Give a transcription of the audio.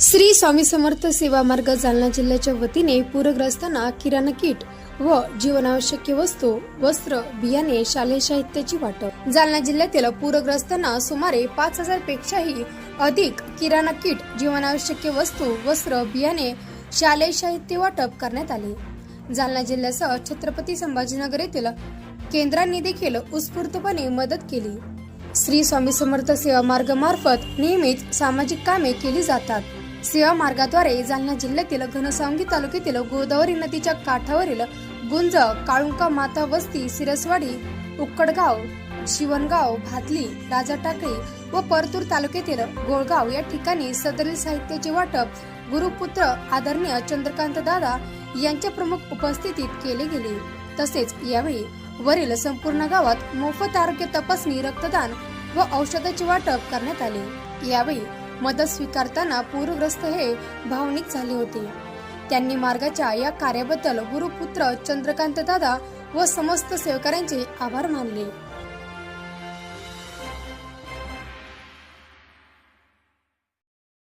श्री स्वामी समर्थ सेवा मार्ग जालना जिल्ह्याच्या वतीने पूरग्रस्तांना किराणा किट व जीवनावश्यक वस्तू वस्त्र बियाणे शालेय साहित्याची वाटप. जालना जिल्ह्यातील पूरग्रस्तांना सुमारे पाच हजार पेक्षाही अधिक किराणा किट जीवनावश्यक वस्तू वस्त्र बियाणे शालेय साहित्य वाटप करण्यात आले. जालना जिल्ह्यासह छत्रपती संभाजीनगर येथील केंद्रांनी देखील उत्स्फूर्तपणे मदत केली. श्री स्वामी समर्थ सेवा मार्ग मार्फत नेहमीच सामाजिक कामे केली जातात. सेवा मार्गाद्वारे जालना जिल्ह्यातील घनसावंगी तालुक्यातील गोदावरी नदीच्या काठावरील गुंज काळुंका माता वस्ती सिरसवाडी उक्कडगाव शिवणगाव भातली राजा टाकळी व परतूर तालुक्यातील गोळगाव या ठिकाणी सदरील साहित्याचे वाटप गुरुपुत्र आदरणीय चंद्रकांत दादा यांच्या प्रमुख उपस्थितीत केले गेले. तसेच यावेळी वरील संपूर्ण गावात मोफत आरोग्य तपासणी रक्तदान व औषधाचे वाटप करण्यात आले. यावेळी मदत स्वीकारताना पूरग्रस्त हे भावनिक झाले होते. त्यांनी मार्गाच्या या कार्याबद्दल गुरुपुत्र चंद्रकांत दादा व समस्त सेवकऱ्यांचे आभार मानले.